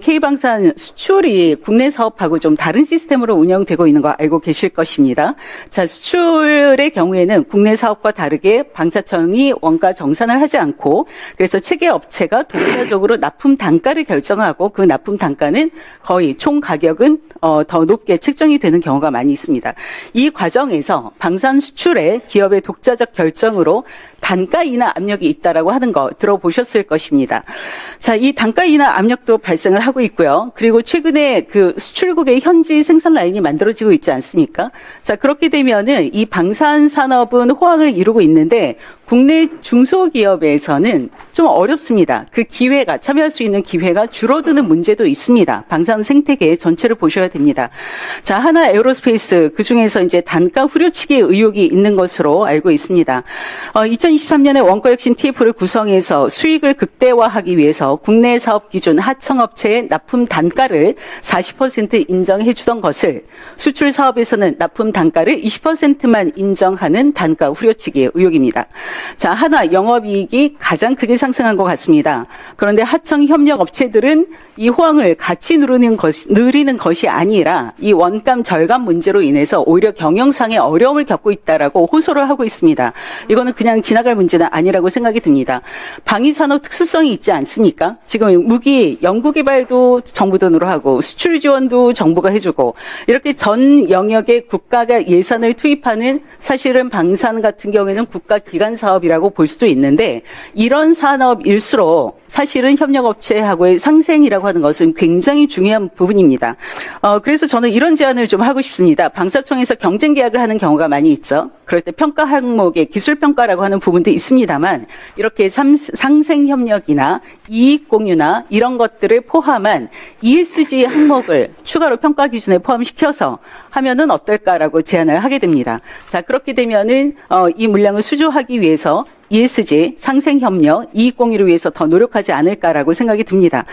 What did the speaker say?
K방산 수출이 국내 사업하고 좀 다른 시스템으로 운영되고 있는 거 알고 계실 것입니다. 자, 수출의 경우에는 국내 사업과 다르게 방사청이 원가 정산을 하지 않고 그래서 체계 업체가 독자적으로 납품 단가를 결정하고 그 납품 단가는 거의 총 가격은 어, 더 높게 책정이 되는 경우가 많이 있습니다. 이 과정에서 방산 수출에 기업의 독자적 결정으로 단가 인하 압력이 있다라고 하는 거 들어보셨을 것입니다. 자, 이 단가 인하 압력도 발생을 하고 있고요. 그리고 최근에 그 수출국의 현지 생산 라인이 만들어지고 있지 않습니까? 자, 그렇게 되면은 이 방산 산업은 호황을 이루고 있는데 국내 중소기업에서는 좀 어렵습니다. 그 기회가 참여할 수 있는 기회가 줄어드는 문제도 있습니다. 방산 생태계 전체를 보셔야 됩니다. 자, 하나 에어로스페이스 그 중에서 이제 단가 후려치기 의혹이 있는 것으로 알고 있습니다. 어, 2023년에 원가혁신 TF를 구성해서 수익을 극대화하기 위해서 국내 사업 기준 하청업체의 납품 단가를 40% 인정해 주던 것을 수출 사업에서는 납품 단가를 20%만 인정하는 단가 후려치기 의혹입니다. 자, 하나 영업이익이 가장 크게 상승한 것 같습니다. 그런데 하청 협력 업체들은 이 호황을 같이 누르는 것이, 누리는 것이 아니라 이 원감 절감 문제로 인해서 오히려 경영상의 어려움을 겪고 있다라고 호소를 하고 있습니다. 이거는 그냥 지나갈 문제는 아니라고 생각이 듭니다. 방위산업 특수성이 있지 않습니까? 지금 무기 연구개발도 정부 돈으로 하고 수출 지원도 정부가 해주고 이렇게 전 영역에 국가가 예산을 투입하는 사실은 방산 같은 경우에는 국가 기관 사 업이라고 볼 수도 있는데 이런 산업일수록 사실은 협력업체하고의 상생이라고 하는 것은 굉장히 중요한 부분입니다. 어, 그래서 저는 이런 제안을 좀 하고 싶습니다. 방사청에서 경쟁 계약을 하는 경우가 많이 있죠. 그럴 때 평가 항목에 기술 평가라고 하는 부분도 있습니다만 이렇게 삼- 상생 협력이나 이익 공유나 이런 것들을 포함한 ESG 항목을 추가로 평가 기준에 포함시켜서 하면은 어떨까라고 제안을 하게 됩니다. 자 그렇게 되면은 어, 이 물량을 수주하기 위해서 ESG 상생 협력 이익 공유를 위해서 더 노력하지 않을까라고 생각이 듭니다.